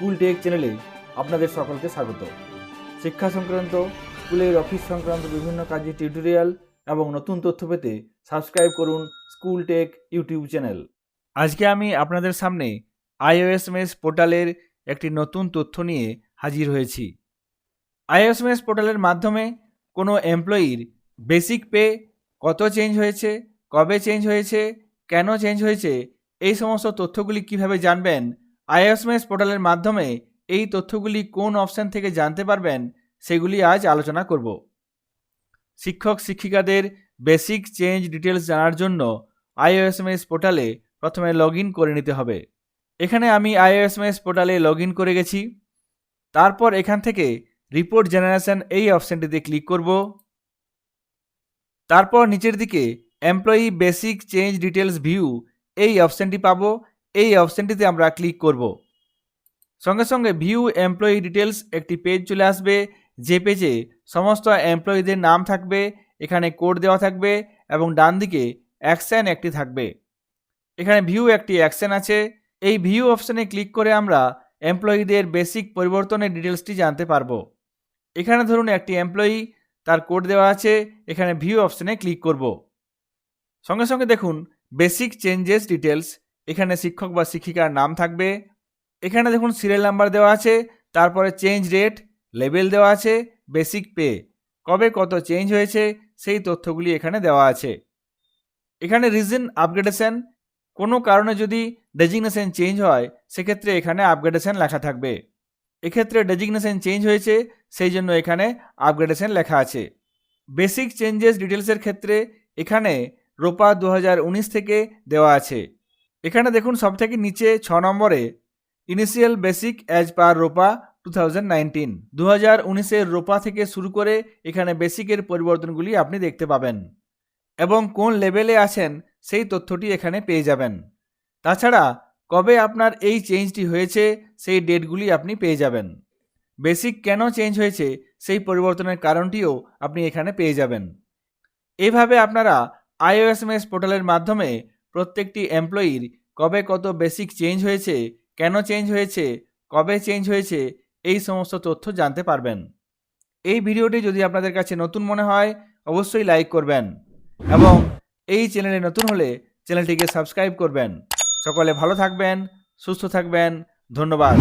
School take চ্যানেলে আপনাদের সকলকে স্বাগত। শিক্ষা সংক্রান্ত, স্কুলের অফিস সংক্রান্ত বিভিন্ন কাজের টিউটোরিয়াল এবং নতুন তথ্য পেতে সাবস্ক্রাইব করুন স্কুল টেক ইউটিউব চ্যানেল। আজকে আমি আপনাদের সামনে আইওএসএমএস পোর্টালের একটি নতুন তথ্য নিয়ে হাজির হয়েছি। আইওএসএমএস পোর্টালের মাধ্যমে কোনো এমপ্লয়ির বেসিক পে কত চেঞ্জ হয়েছে, কবে চেঞ্জ হয়েছে, কেন চেঞ্জ হয়েছে, এই সমস্ত তথ্যগুলি কীভাবে জানবেন আইএসএমএস পোর্টালের মাধ্যমে এই তথ্যগুলি কোন অপশান থেকে জানতে পারবেন, সেগুলি আজ আলোচনা করব। শিক্ষক, শিক্ষিকাদের বেসিক চেঞ্জ ডিটেলস জানার জন্য আইওএসএমএস পোর্টালে প্রথমে লগ করে নিতে হবে। এখানে আমি আইওএসএমএস পোর্টালে লগ করে গেছি। তারপর এখান থেকে রিপোর্ট জেনারেশন এই অপশানটিতে ক্লিক করব। তারপর নিচের দিকে employee basic change details view এই অপশানটি পাবো। এই অপশানটিতে আমরা ক্লিক করব। সঙ্গে সঙ্গে ভিউ এমপ্লয়ি ডিটেলস একটি পেজ চলে আসবে, যে পেজে সমস্ত এমপ্লয়িদের নাম থাকবে, এখানে কোড দেওয়া থাকবে এবং ডান দিকে অ্যাকশন একটি থাকবে। এখানে ভিউ একটি অ্যাকশন আছে। এই ভিউ অপশানে ক্লিক করে আমরা এমপ্লয়িদের বেসিক পরিবর্তনের ডিটেলসটি জানতে পারব। এখানে ধরুন একটি এমপ্লয়ি তার কোড দেওয়া আছে, এখানে ভিউ অপশানে ক্লিক করব। সঙ্গে সঙ্গে দেখুন বেসিক চেঞ্জেস ডিটেলস এখানে শিক্ষক বা শিক্ষিকার নাম থাকবে। এখানে দেখুন সিরিয়াল নাম্বার দেওয়া আছে, তারপরে চেঞ্জ রেট লেভেল দেওয়া আছে বেসিক পে কবে কত চেঞ্জ হয়েছে, সেই তথ্যগুলি এখানে দেওয়া আছে। এখানে রিজন আপগ্রেডেশন কোনো কারণে যদি ডেজিগনেশন চেঞ্জ হয়, সেক্ষেত্রে এখানে আপগ্রেডেশন লেখা থাকবে। এক্ষেত্রে ডেজিগনেশন চেঞ্জ হয়েছে, সেই জন্য এখানে আপগ্রেডেশন লেখা আছে। বেসিক চেঞ্জেস ডিটেলসের ক্ষেত্রে এখানে রোপা দু হাজার উনিশ থেকে দেওয়া আছে। এখানে দেখুন সব থেকে নিচে ছ নম্বরে initial basic as per ROPA two thousand nineteen দু হাজার উনিশের রোপা থেকে শুরু করে এখানে বেসিকের পরিবর্তনগুলি আপনি দেখতে পাবেন। এবং কোন লেভেলে আছেন সেই তথ্যটি এখানে পেয়ে যাবেন। তাছাড়া, কবে আপনার এই চেঞ্জটি হয়েছে সেই ডেটগুলি আপনি পেয়ে যাবেন। বেসিক কেন চেঞ্জ হয়েছে সেই পরিবর্তনের কারণটিও আপনি এখানে পেয়ে যাবেন। এইভাবে আপনারা আইওএসএমএস পোর্টালের মাধ্যমে প্রত্যেকটি এমপ্লয়ির কবে কত বেসিক চেঞ্জ হয়েছে, কেন চেঞ্জ হয়েছে, কবে চেঞ্জ হয়েছে, এই সমস্ত তথ্য জানতে পারবেন। এই ভিডিওটি যদি আপনাদের কাছে নতুন মনে হয়, অবশ্যই লাইক করবেন এবং এই চ্যানেলে নতুন হলে চ্যানেলটিকে সাবস্ক্রাইব করবেন। সকলে ভালো থাকবেন, সুস্থ থাকবেন, ধন্যবাদ।